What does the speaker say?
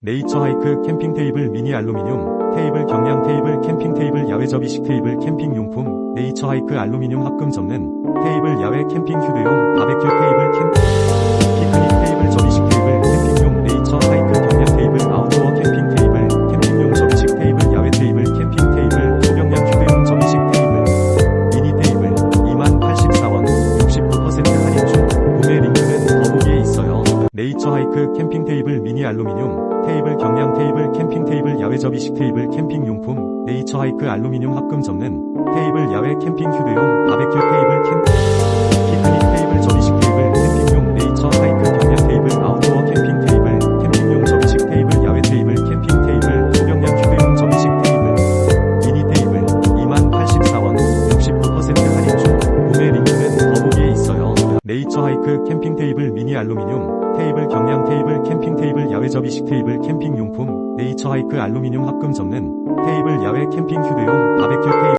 네이처 하이크 캠핑 테이블 미니 알루미늄 테이블 경량 테이블 캠핑 테이블 야외 접이식 테이블 캠핑 용품 네이처 하이크 알루미늄 합금 접는 테이블 야외 캠핑 휴대용 바베큐 테이블 캠 피크닉 테이블 접이식 테이블 캠핑용 네이처 하이크 경량 테이블 아웃도어 캠핑 테이블 캠핑용 접이식 테이블 야외 테이블 캠핑 테이블 초경량 휴대용 접이식 테이블 미니 테이블 2만84원 69% 할인 중 구매 링크는 더보기에 있어요. 네이처 하이크 캠핑 알루미늄 테이블 경량 테이블 캠핑 테이블 야외 접이식 테이블 캠핑 용품 네이처 하이크 알루미늄 합금 접는 테이블 야외 캠핑 휴대용 바베큐 테이블 네이처 하이크 캠핑 테이블 미니 알루미늄 테이블 경량 테이블 캠핑 테이블 야외 접이식 테이블 캠핑 용품 네이처 하이크 알루미늄 합금 접는 테이블 야외 캠핑 휴대용 바베큐 테이블